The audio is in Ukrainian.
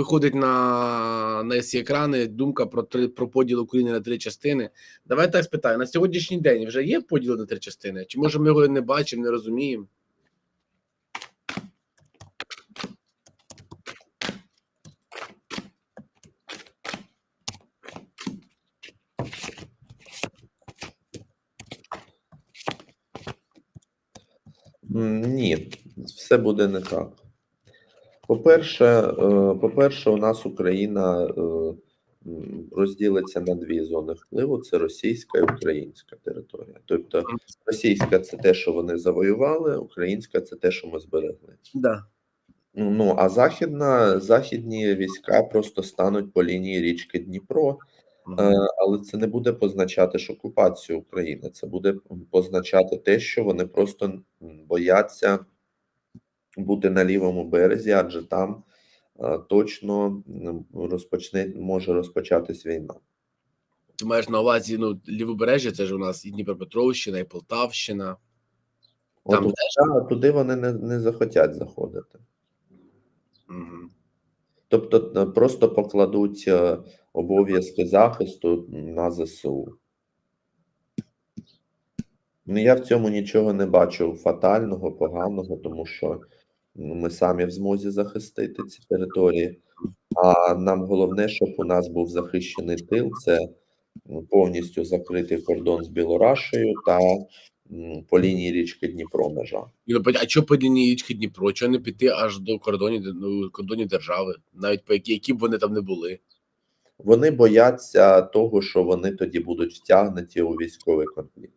виходить на, на всі екрани думка про три про поділ України на три частини. Давай так спитаю: на сьогоднішній день вже є поділ на три частини? Чи може ми його не бачимо, не розуміємо? Ні, все буде не так. По-перше, е, по-перше, у нас Україна е, розділиться на дві зони впливу: це російська і українська територія. Тобто, російська це те, що вони завоювали, українська це те, що ми зберегли. Да. Ну а західна західні війська просто стануть по лінії річки Дніпро. Е, Але це не буде позначати ж окупацію України. Це буде позначати те, що вони просто бояться бути на лівому березі, адже там е, точно розпочне може розпочатись війна. Ти маєш на увазі ну, лівобережжя, це ж у нас і Дніпропетровщина, і Полтавщина. От Там туди, вони не, не захотять заходити. Угу. Тобто е, просто покладуть е, обов'язки захисту на ЗСУ. Ну, я в цьому нічого не бачу фатального, поганого, тому що ми самі в змозі захистити ці території. А нам головне, щоб у нас був захищений тил, це повністю закритий кордон з Білорашею та по лінії річки Дніпро межа. Ну, а що по лінії річки Дніпро? Чого не піти аж до кордонів, ну, кордонів держави, навіть по які, які б вони там не були? Вони бояться того, що вони тоді будуть втягнуті у військовий конфлікт.